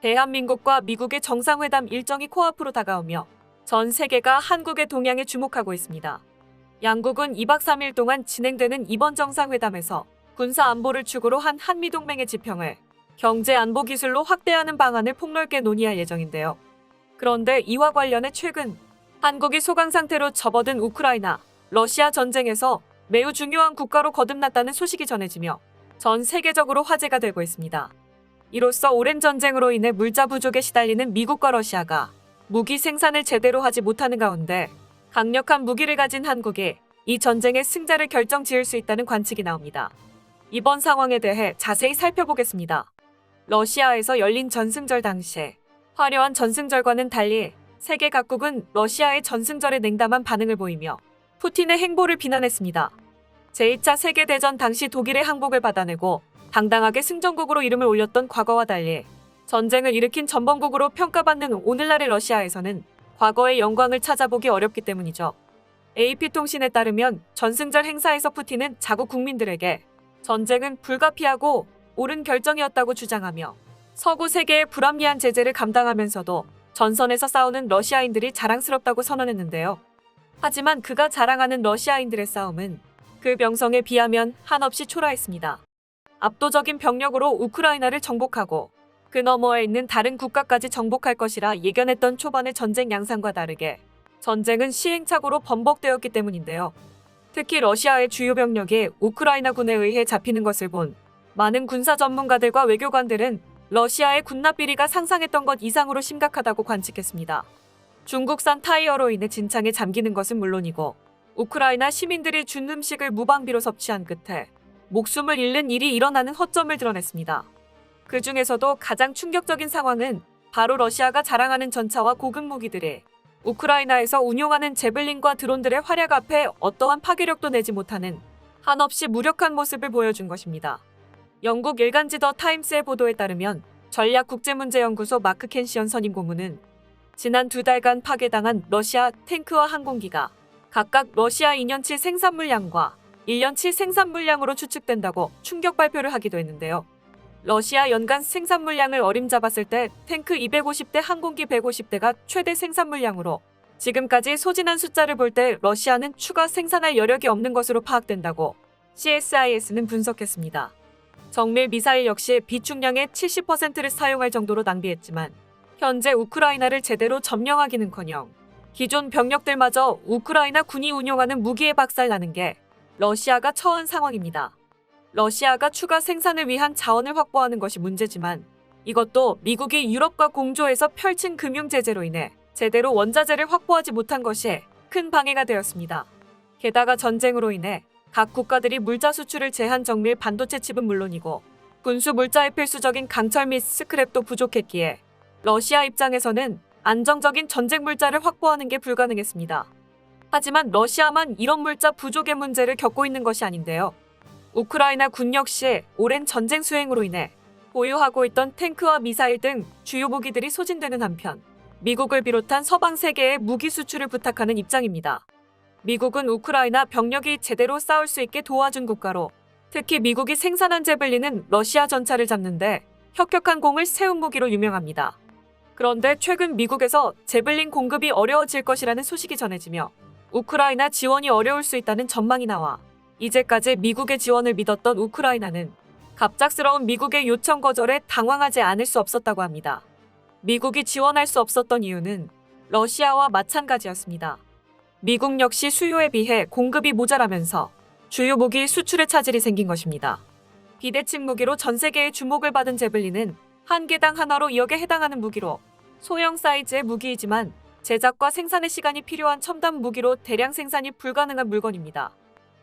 대한민국과 미국의 정상회담 일정이 코앞으로 다가오며 전 세계가 한국의 동향에 주목하고 있습니다. 양국은 2박 3일 동안 진행되는 이번 정상회담에서 군사 안보를 축으로 한 한미동맹의 지평을 경제 안보 기술로 확대하는 방안을 폭넓게 논의할 예정인데요. 그런데 이와 관련해 최근 한국이 소강 상태로 접어든 우크라이나, 러시아 전쟁에서 매우 중요한 국가로 거듭났다는 소식이 전해지며 전 세계적으로 화제가 되고 있습니다. 이로써 오랜 전쟁으로 인해 물자 부족에 시달리는 미국과 러시아가 무기 생산을 제대로 하지 못하는 가운데 강력한 무기를 가진 한국이 이 전쟁의 승자를 결정 지을 수 있다는 관측이 나옵니다. 이번 상황에 대해 자세히 살펴보겠습니다. 러시아에서 열린 전승절 당시 화려한 전승절과는 달리 세계 각국은 러시아의 전승절에 냉담한 반응을 보이며 푸틴의 행보를 비난했습니다. 제2차 세계대전 당시 독일의 항복을 받아내고 당당하게 승전국으로 이름을 올렸던 과거와 달리 전쟁을 일으킨 전범국으로 평가받는 오늘날의 러시아에서는 과거의 영광을 찾아보기 어렵기 때문이죠. AP통신에 따르면 전승절 행사에서 푸틴은 자국 국민들에게 전쟁은 불가피하고 옳은 결정이었다고 주장하며 서구 세계의 불합리한 제재를 감당하면서도 전선에서 싸우는 러시아인들이 자랑스럽다고 선언했는데요. 하지만 그가 자랑하는 러시아인들의 싸움은 그 명성에 비하면 한없이 초라했습니다. 압도적인 병력으로 우크라이나를 정복하고 그 너머에 있는 다른 국가까지 정복할 것이라 예견했던 초반의 전쟁 양상과 다르게 전쟁은 시행착오로 번복되었기 때문인데요. 특히 러시아의 주요 병력이 우크라이나군에 의해 잡히는 것을 본 많은 군사 전문가들과 외교관들은 러시아의 군납 비리가 상상했던 것 이상으로 심각하다고 관측했습니다. 중국산 타이어로 인해 진창에 잠기는 것은 물론이고 우크라이나 시민들이 준 음식을 무방비로 섭취한 끝에 목숨을 잃는 일이 일어나는 허점을 드러냈습니다. 그 중에서도 가장 충격적인 상황은 바로 러시아가 자랑하는 전차와 고급 무기들이 우크라이나에서 운용하는 제블린과 드론들의 활약 앞에 어떠한 파괴력도 내지 못하는 한없이 무력한 모습을 보여준 것입니다. 영국 일간지 더 타임스의 보도에 따르면 전략 국제문제연구소 마크 켄시언 선임 고문은 지난 두 달간 파괴당한 러시아 탱크와 항공기가 각각 러시아 2년치 생산 물량과 1년치 생산 물량으로 추측된다고 충격 발표를 하기도 했는데요. 러시아 연간 생산 물량을 어림잡았을 때 탱크 250대, 항공기 150대가 최대 생산 물량으로 지금까지 소진한 숫자를 볼 때 러시아는 추가 생산할 여력이 없는 것으로 파악된다고 CSIS는 분석했습니다. 정밀 미사일 역시 비축량의 70%를 사용할 정도로 낭비했지만 현재 우크라이나를 제대로 점령하기는커녕 기존 병력들마저 우크라이나 군이 운용하는 무기에 박살나는 게 러시아가 처한 상황입니다. 러시아가 추가 생산을 위한 자원을 확보하는 것이 문제지만 이것도 미국이 유럽과 공조해서 펼친 금융 제재로 인해 제대로 원자재를 확보하지 못한 것이 큰 방해가 되었습니다. 게다가 전쟁으로 인해 각 국가들이 물자 수출을 제한 정밀 반도체 칩은 물론이고 군수 물자의 필수적인 강철 및 스크랩도 부족했기에 러시아 입장에서는 안정적인 전쟁 물자를 확보하는 게 불가능했습니다. 하지만 러시아만 이런 물자 부족의 문제를 겪고 있는 것이 아닌데요. 우크라이나 군 역시 오랜 전쟁 수행으로 인해 보유하고 있던 탱크와 미사일 등 주요 무기들이 소진되는 한편 미국을 비롯한 서방 세계에 무기 수출을 부탁하는 입장입니다. 미국은 우크라이나 병력이 제대로 싸울 수 있게 도와준 국가로 특히 미국이 생산한 제블리는 러시아 전차를 잡는데 혁혁한 공을 세운 무기로 유명합니다. 그런데 최근 미국에서 제블린 공급이 어려워질 것이라는 소식이 전해지며 우크라이나 지원이 어려울 수 있다는 전망이 나와 이제까지 미국의 지원을 믿었던 우크라이나는 갑작스러운 미국의 요청 거절에 당황하지 않을 수 없었다고 합니다. 미국이 지원할 수 없었던 이유는 러시아와 마찬가지였습니다. 미국 역시 수요에 비해 공급이 모자라면서 주요 무기 수출의 차질이 생긴 것입니다. 비대칭 무기로 전 세계의 주목을 받은 제블린은 한 개당 하나로 2억에 해당하는 무기로 소형 사이즈의 무기이지만 제작과 생산의 시간이 필요한 첨단 무기로 대량 생산이 불가능한 물건입니다.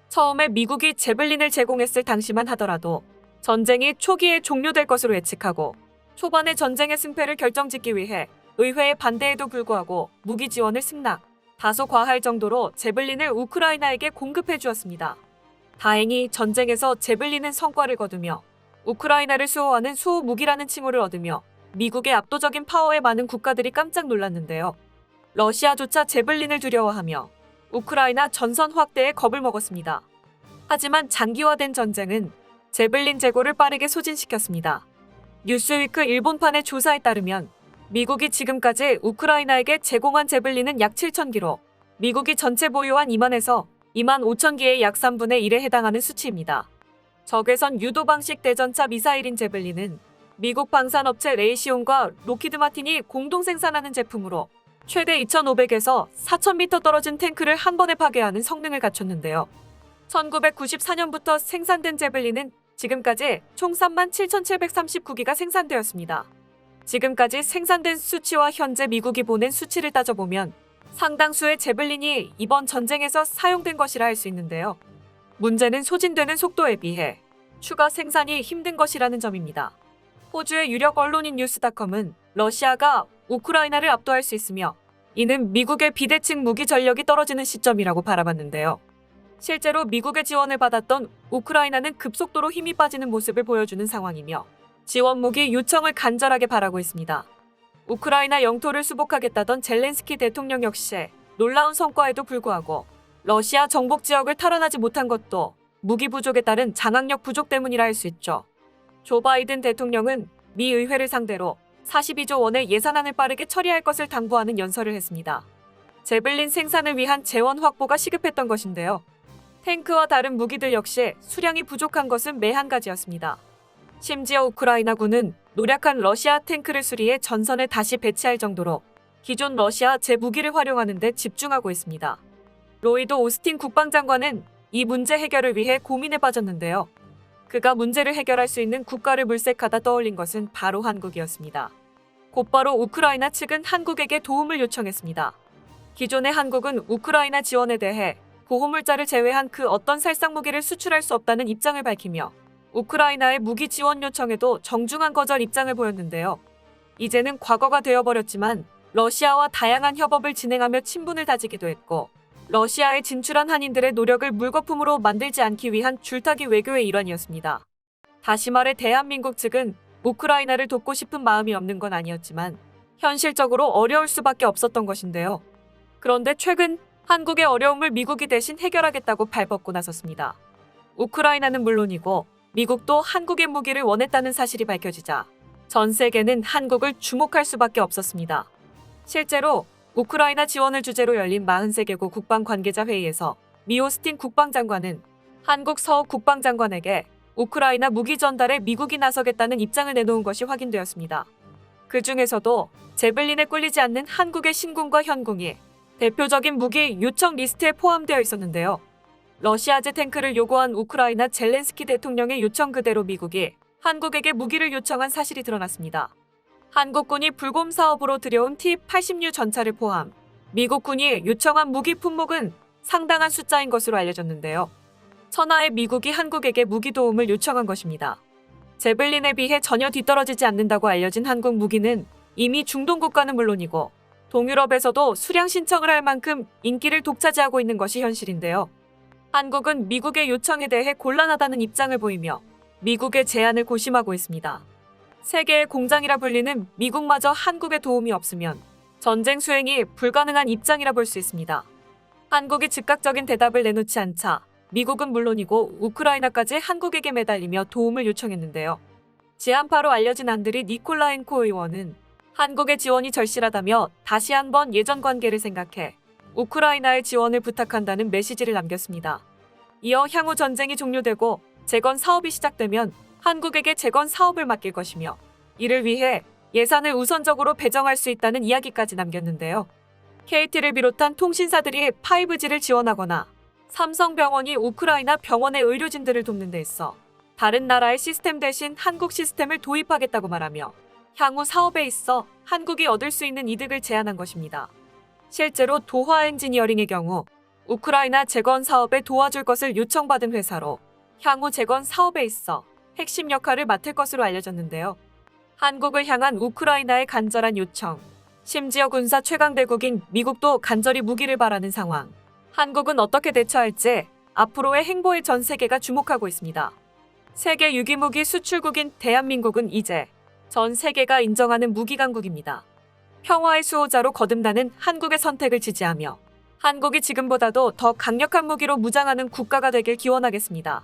처음에 미국이 제블린을 제공했을 당시만 하더라도 전쟁이 초기에 종료될 것으로 예측하고 초반에 전쟁의 승패를 결정짓기 위해 의회의 반대에도 불구하고 무기 지원을 승낙, 다소 과할 정도로 제블린을 우크라이나에게 공급해 주었습니다. 다행히 전쟁에서 제블린은 성과를 거두며 우크라이나를 수호하는 수호 무기라는 칭호를 얻으며 미국의 압도적인 파워에 많은 국가들이 깜짝 놀랐는데요. 러시아조차 제블린을 두려워하며 우크라이나 전선 확대에 겁을 먹었습니다. 하지만 장기화된 전쟁은 제블린 재고를 빠르게 소진시켰습니다. 뉴스위크 일본판의 조사에 따르면 미국이 지금까지 우크라이나에게 제공한 제블린은 약 7,000기로 미국이 전체 보유한 2만에서 2만 5천 기의 약 3분의 1에 해당하는 수치입니다. 적외선 유도 방식 대전차 미사일인 제블린은 미국 방산업체 레이시온과 로키드 마틴이 공동 생산하는 제품으로 최대 2,500에서 4,000m 떨어진 탱크를 한 번에 파괴하는 성능을 갖췄는데요. 1994년부터 생산된 제블린은 지금까지 총 37,739기가 생산되었습니다. 지금까지 생산된 수치와 현재 미국이 보낸 수치를 따져보면 상당수의 제블린이 이번 전쟁에서 사용된 것이라 할 수 있는데요. 문제는 소진되는 속도에 비해 추가 생산이 힘든 것이라는 점입니다. 호주의 유력 언론인 뉴스닷컴은 러시아가 우크라이나를 압도할 수 있으며 이는 미국의 비대칭 무기 전력이 떨어지는 시점이라고 바라봤는데요. 실제로 미국의 지원을 받았던 우크라이나는 급속도로 힘이 빠지는 모습을 보여주는 상황이며 지원 무기 요청을 간절하게 바라고 있습니다. 우크라이나 영토를 수복하겠다던 젤렌스키 대통령 역시 놀라운 성과에도 불구하고 러시아 정복 지역을 탈환하지 못한 것도 무기 부족에 따른 장악력 부족 때문이라 할 수 있죠. 조 바이든 대통령은 미 의회를 상대로 42조 원의 예산안을 빠르게 처리할 것을 당부하는 연설을 했습니다. 제블린 생산을 위한 재원 확보가 시급했던 것인데요. 탱크와 다른 무기들 역시 수량이 부족한 것은 매한 가지였습니다. 심지어 우크라이나군은 노력한 러시아 탱크를 수리해 전선에 다시 배치할 정도로 기존 러시아 제무기를 활용하는 데 집중하고 있습니다. 로이드 오스틴 국방장관은 이 문제 해결을 위해 고민에 빠졌는데요. 그가 문제를 해결할 수 있는 국가를 물색하다 떠올린 것은 바로 한국이었습니다. 곧바로 우크라이나 측은 한국에게 도움을 요청했습니다. 기존의 한국은 우크라이나 지원에 대해 보호물자를 제외한 그 어떤 살상 무기를 수출할 수 없다는 입장을 밝히며 우크라이나의 무기 지원 요청에도 정중한 거절 입장을 보였는데요. 이제는 과거가 되어버렸지만 러시아와 다양한 협업을 진행하며 친분을 다지기도 했고 러시아에 진출한 한인들의 노력을 물거품으로 만들지 않기 위한 줄타기 외교의 일환이었습니다. 다시 말해 대한민국 측은 우크라이나를 돕고 싶은 마음이 없는 건 아니었지만 현실적으로 어려울 수밖에 없었던 것인데요. 그런데 최근 한국의 어려움을 미국이 대신 해결하겠다고 발벗고 나섰습니다. 우크라이나는 물론이고 미국도 한국의 무기를 원했다는 사실이 밝혀지자 전 세계는 한국을 주목할 수밖에 없었습니다. 실제로 우크라이나 지원을 주제로 열린 43개국 국방 관계자 회의에서 미오스틴 국방장관은 한국 서욱 국방장관에게 우크라이나 무기 전달에 미국이 나서겠다는 입장을 내놓은 것이 확인되었습니다. 그 중에서도 제블린에 꿀리지 않는 한국의 신궁과 현궁이 대표적인 무기 요청 리스트에 포함되어 있었는데요. 러시아제 탱크를 요구한 우크라이나 젤렌스키 대통령의 요청 그대로 미국이 한국에게 무기를 요청한 사실이 드러났습니다. 한국군이 불곰 사업으로 들여온 T-80U 전차를 포함 미국군이 요청한 무기 품목은 상당한 숫자인 것으로 알려졌는데요. 천하의 미국이 한국에게 무기 도움을 요청한 것입니다. 제블린에 비해 전혀 뒤떨어지지 않는다고 알려진 한국 무기는 이미 중동 국가는 물론이고 동유럽에서도 수량 신청을 할 만큼 인기를 독차지하고 있는 것이 현실인데요. 한국은 미국의 요청에 대해 곤란하다는 입장을 보이며 미국의 제안을 고심하고 있습니다. 세계의 공장이라 불리는 미국마저 한국의 도움이 없으면 전쟁 수행이 불가능한 입장이라 볼 수 있습니다. 한국이 즉각적인 대답을 내놓지 않자 미국은 물론이고 우크라이나까지 한국에게 매달리며 도움을 요청했는데요. 지한파로 알려진 안드리 니콜라엔코 의원은 한국의 지원이 절실하다며 다시 한번 예전 관계를 생각해 우크라이나의 지원을 부탁한다는 메시지를 남겼습니다. 이어 향후 전쟁이 종료되고 재건 사업이 시작되면 한국에게 재건 사업을 맡길 것이며 이를 위해 예산을 우선적으로 배정할 수 있다는 이야기까지 남겼는데요. KT를 비롯한 통신사들이 5G를 지원하거나 삼성병원이 우크라이나 병원의 의료진들을 돕는 데 있어 다른 나라의 시스템 대신 한국 시스템을 도입하겠다고 말하며 향후 사업에 있어 한국이 얻을 수 있는 이득을 제안한 것입니다. 실제로 도화 엔지니어링의 경우 우크라이나 재건 사업에 도와줄 것을 요청받은 회사로 향후 재건 사업에 있어 핵심 역할을 맡을 것으로 알려졌는데요. 한국을 향한 우크라이나의 간절한 요청, 심지어 군사 최강대국인 미국도 간절히 무기를 바라는 상황. 한국은 어떻게 대처할지 앞으로의 행보에 전 세계가 주목하고 있습니다. 세계 유기무기 수출국인 대한민국은 이제 전 세계가 인정하는 무기 강국입니다. 평화의 수호자로 거듭나는 한국의 선택을 지지하며 한국이 지금보다도 더 강력한 무기로 무장하는 국가가 되길 기원하겠습니다.